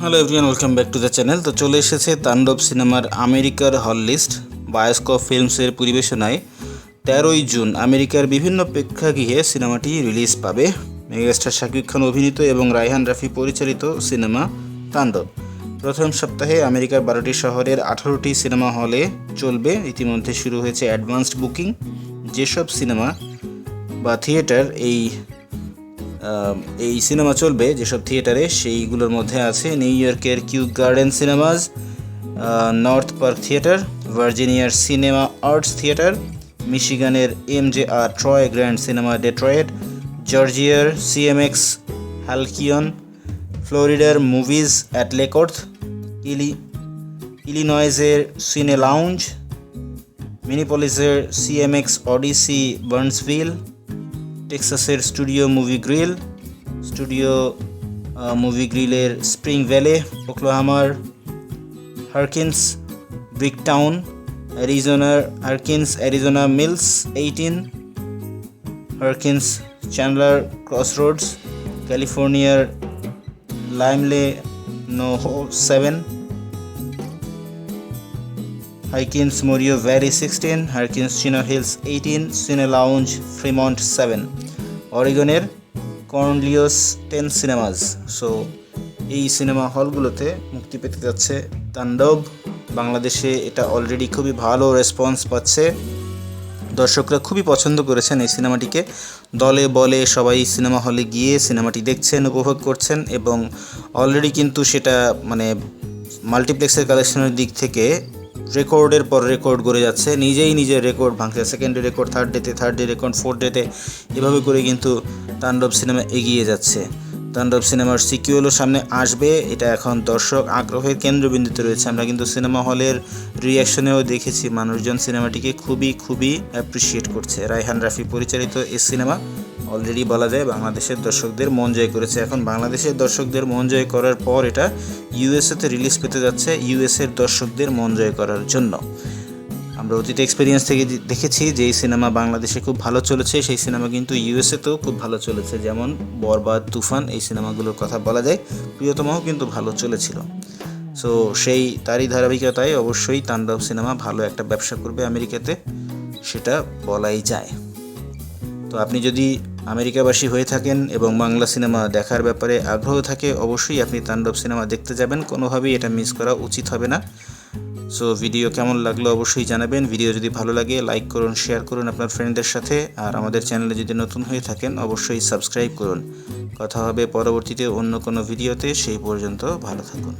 Hello everyone welcome back to the channel তো চলে এসেছে তাণ্ডব সিনেমার আমেরিকার হল লিস্ট। বায়োস্কোপ ফিল্মসের পরিবেশনায় তেরোই জুন আমেরিকার বিভিন্ন প্রেক্ষাগৃহে সিনেমাটি রিলিজ পাবে। মেগাস্টার শাকিব খান অভিনীত এবং রায়হান রাফি পরিচালিত সিনেমা তাণ্ডব। প্রথম সপ্তাহে আমেরিকার বারোটি শহরের আঠারোটি সিনেমা হলে চলবে। ইতিমধ্যে শুরু হয়েছে অ্যাডভান্সড বুকিং। যেসব সিনেমা বা থিয়েটার এই এই সিনেমা চলবে, যেসব থিয়েটারে, সেইগুলোর মধ্যে আছে নিউ ইয়র্কের Q Garden cinemas North Park theatre, ভার্জিনিয়ার cinema arts theatre, মিশিগানের M J R Troy Grand cinema Detroit জর্জিয়ার CMX Halcyon ফ্লোরিডার মুভিজ অ্যাট লেকর্থ, ইলি, ইলিনয়েজের সিনে লাউঞ্জ, মিনিপলিসের CMX Odyssey Burnsville টেক্সাসের studio movie grill, studio movie গ্রিলের Spring Valley, ওকলাহামার Harkins Bricktown অ্যারিজোনার Harkins, Arizona Mills eighteen, Harkins Chandler Crossroads, ক্যালিফোর্নিয়ার Laemmle NoHo seven Harkins Moreno Valley sixteen Harkins Chino Hills eighteen cine lounge Fremont seven অরিগনের Cornelius ten cinemas so এই cinema হলগুলোতে মুক্তি পেতে যাচ্ছে তাণ্ডব। বাংলাদেশে এটা অলরেডি খুবই ভালো রেসপন্স পাচ্ছে। দর্শকরা খুবই পছন্দ করেছেন এই সিনেমাটিকে দলে বলে সবাই সিনেমা হলে গিয়ে সিনেমাটি দেখছেন, উপভোগ করছেন এবং অলরেডি কিন্তু সেটা মানে মাল্টিপ্লেক্সের কালেকশনের দিক থেকে রেকর্ডের পর রেকর্ড করে যাচ্ছে। নিজেই নিজের রেকর্ড ভাঙছে। সেকেন্ড ডে রেকর্ড থার্ড ডেতে থার্ড ডে রেকর্ড ফোর্থ ডেতে এভাবে করে কিন্তু তাণ্ডব সিনেমা এগিয়ে যাচ্ছে। তাণ্ডব সিনেমার সিকিউলও সামনে আসবে। এটা এখন দর্শক আগ্রহের কেন্দ্রবিন্দুতে রয়েছে। আমরা কিন্তু সিনেমা হলের রিয়াকশনেও দেখেছি। মানুষজন সিনেমাটিকে খুবই খুবই অ্যাপ্রিসিয়েট করছে। রায়হান রাফি পরিচালিত এই সিনেমা অলরেডি বলা যায় বাংলাদেশের দর্শকদের মন জয় করেছে। এখন বাংলাদেশের দর্শকদের মন জয় করার পর এটা ইউএসএতে রিলিজ পেতে যাচ্ছে ইউএসএর দর্শকদের মন জয় করার জন্য। আমরা অতীত এক্সপিরিয়েন্স থেকে দেখেছি যে এই সিনেমা বাংলাদেশে খুব ভালো চলেছে, সেই সিনেমা কিন্তু ইউএসএতেও খুব ভালো চলেছে। যেমন বরবাদ, তুফান, এই সিনেমাগুলোর কথা বলা যায়। প্রিয়তমাও কিন্তু ভালো চলেছিল। সো সেই তারই ধারাবাহিকতায় অবশ্যই তাণ্ডব সিনেমা ভালো একটা ব্যবসা করবে আমেরিকাতে, সেটা বলাই যায়। তো আপনি যদি আমেরিকাবাসী হয়ে থাকেন এবং বাংলা সিনেমা দেখার ব্যাপারে আগ্রহ থাকে, অবশ্যই আপনি তাণ্ডব সিনেমা দেখতে যাবেন। কোনোভাবেই এটা মিস করা উচিত হবে না। সো, ভিডিও কেমন লাগল অবশ্যই জানাবেন। ভিডিও যদি ভালো লাগে, লাইক করুন, শেয়ার করুন আপনার ফ্রেন্ডদের সাথে। আর আমাদের চ্যানেলে যদি নতুন হয়ে থাকেন, অবশ্যই সাবস্ক্রাইব করুন। কথা হবে পরবর্তীতে অন্য কোনো ভিডিওতে, সেই পর্যন্ত ভালো থাকুন।